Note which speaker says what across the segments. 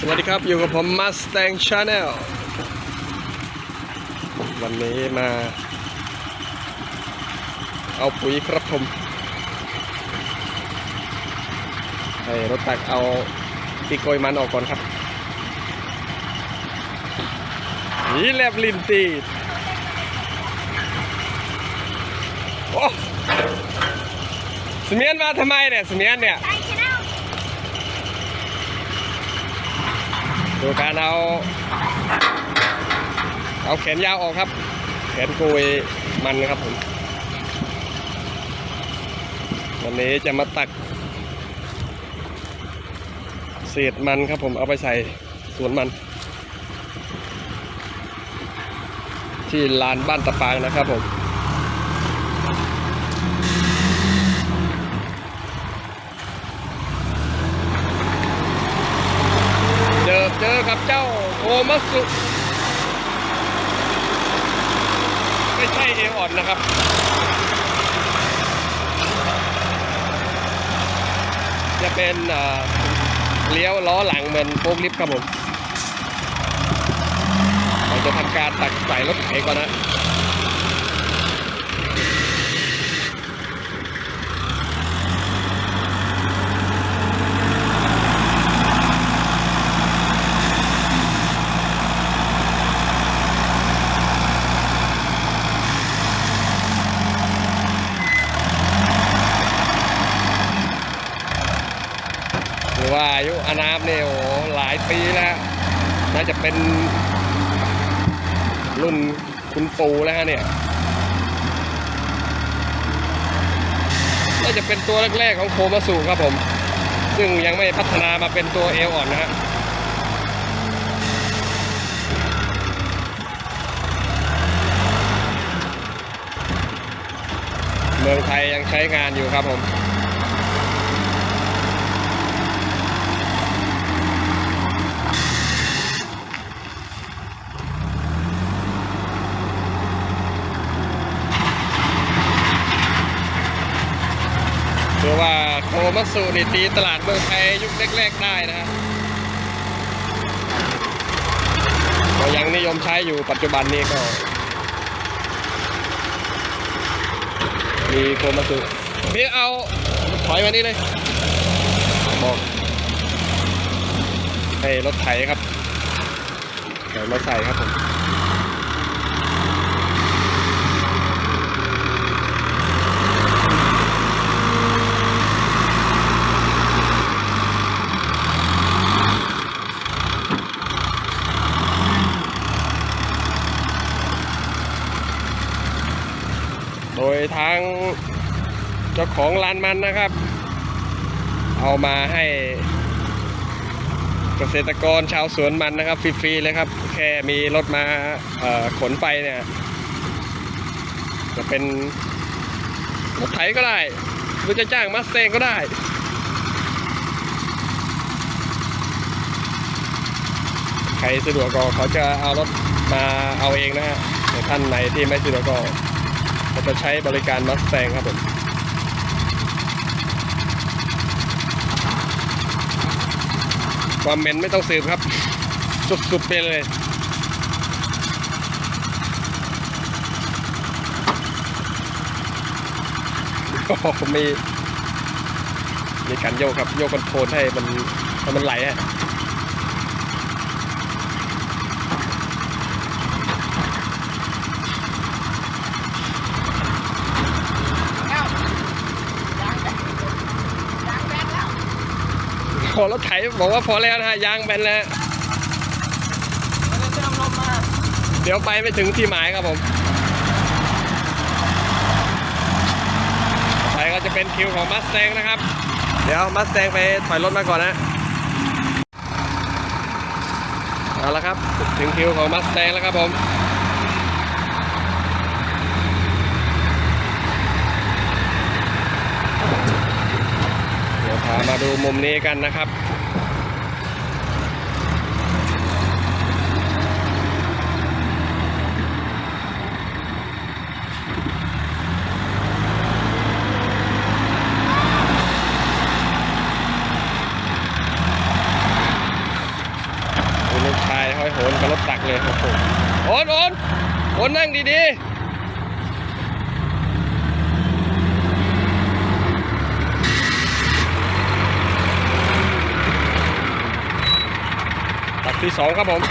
Speaker 1: สวัสดีครับ อยู่กับผม Mustang Channel วันนี้มา เอาปุ๋ยครับผม ให้รถตักเอาที่โกยมันออกก่อนครับ นี่แลบลินตีโอ้เสมียนมาทำไมเนี่ยเสมียนเนี่ย
Speaker 2: ใช่ชแนล
Speaker 1: ดูการเอา เอาแขนยาวออกครับแขนกุยมันครับผม วันนี้จะมาตักเศษมันครับผมเอาไปใส่สวนมัน ที่ลานบ้านตะปางนะครับผม เจอเจอกับเจ้าโท มัสสุไม่ใช่เออ่อนนะครับจะเป็นเอ่อเลี้ยวล้อหลังเหมือนโป๊กลิฟต์ครับผมเราจะทำการตักใส่รถไถก่อนนะ รือว่าอายุอานามเนี่ยโอ้หหลายปีแล้ว น่าจะเป็นรุ่นคุณปู่แล้วฮะเนี่ย น่าจะเป็นตัวแรกๆของโคมาสุครับผม ซึ่งยังไม่พัฒนามาเป็นตัวเอลอ่อนนะฮะเมืองไทยยังใช้งานอยู่ครับผม คือว่าโคมัตสุนี่ตีตลาดเมืองไทยยุคแรกๆได้นะฮะก็ยังนิยมใช้อยู่ปัจจุบันนี้ก็ มีโคมัตสุพี่เอาถอยมานี่เลยบอกให้รถไถครับใส่มาใส่ครับผม ยทางเจ้าของร้านมันนะครับ เอามาให้เกษตรกรชาวสวนมันนะครับ ฟรีๆเลยครับ แค่มีรถมาขนไปเนี่ย จะเป็นรถไถก็ได้ หรือจะจ้างมัสเตงก็ได้ใครสะดวกก็เขาจะเอารถมาเอาเองนะฮะแต่ท่านไหนที่ไม่สะดวกก็ เราจะใช้บริการมัสแตงครับผมความเหม็นไม่ต้องสืบครับ สุดๆไปเลยโอ้โหมีมีการโยกครับ โยกคอนโทรลให้มันให้มันไหลฮะ
Speaker 2: ยางแบนยางแบนแล้ว
Speaker 1: พอรถไถบอกว่าพอแล้วนะฮะยางแบนแล้ว
Speaker 2: เติมลมมา
Speaker 1: เดี๋ยวไปไม่ถึงที่หมายครับผมไปก็จะเป็นคิวของมัสแตงนะครับ เดี๋ยวมัสแตงไปถอยรถมาก่อนนะเอาละครับ ถึงคิวของมัสแตงแล้วครับผม เดี๋ยวพา มาดูมุมนี้กันนะครับลูกชายห้อยโหนกับรถตักเลยครับผมโอนโอนโอนนั่งดีๆ ที่สองครับผม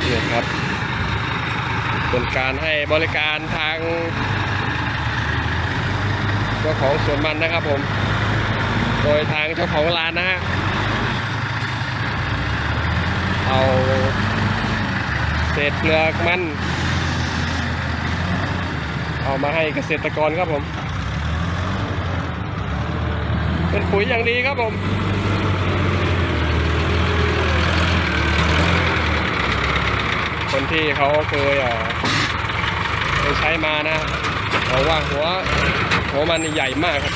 Speaker 1: เนี่ยครับเป็นการให้บริการทางเจ้าของสวนมันนะครับผม โดยทางเจ้าของร้านนะฮะ เอาเศษเปลือกมัน เอามาให้เกษตรกรครับผม เป็นปุ๋ยอย่างดีครับผมคนที่เขาเคยเคยใช้มานะบอกว่าหัวหัวมันใหญ่มากครับ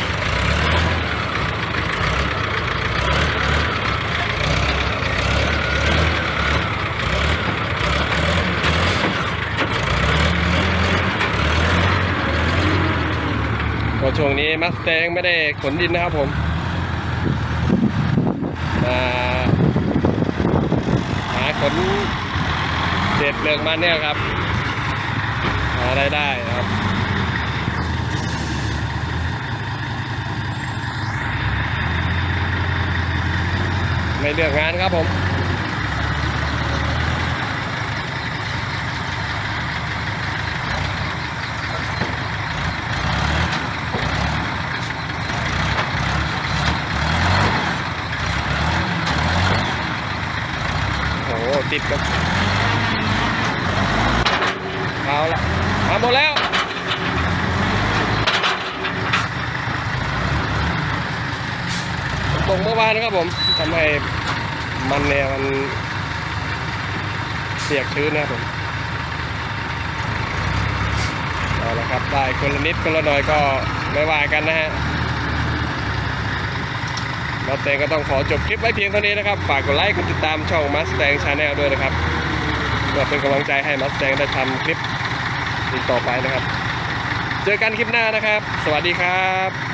Speaker 1: ก็ช่วงนี้มัสแตงไม่ได้ขนดินนะครับผม มาหาขนเศษเปลือกมาเนี่ยครับ หารายได้ครับไม่เลือกงานครับผม ติดกับเอาละมาหมดแล้วตกเมื่อวานนะครับผมทำให้มันเนี่ยมันเปียกชื้นนะครับผมเอาละครับได้คนละนิดคนละหน่อยก็ไม่ว่ากันนะฮะ มาเตงก็ต้องขอจบคลิปไว้เพียงเท่านี้นะครับ ฝากกดไลค์กดติดตามช่อง Mustang Channel ด้วยนะครับเพื่อเป็นกำลังใจให้ Mustang ได้ทำคลิปอีกต่อไปนะครับ เจอกันคลิปหน้านะครับ สวัสดีครับ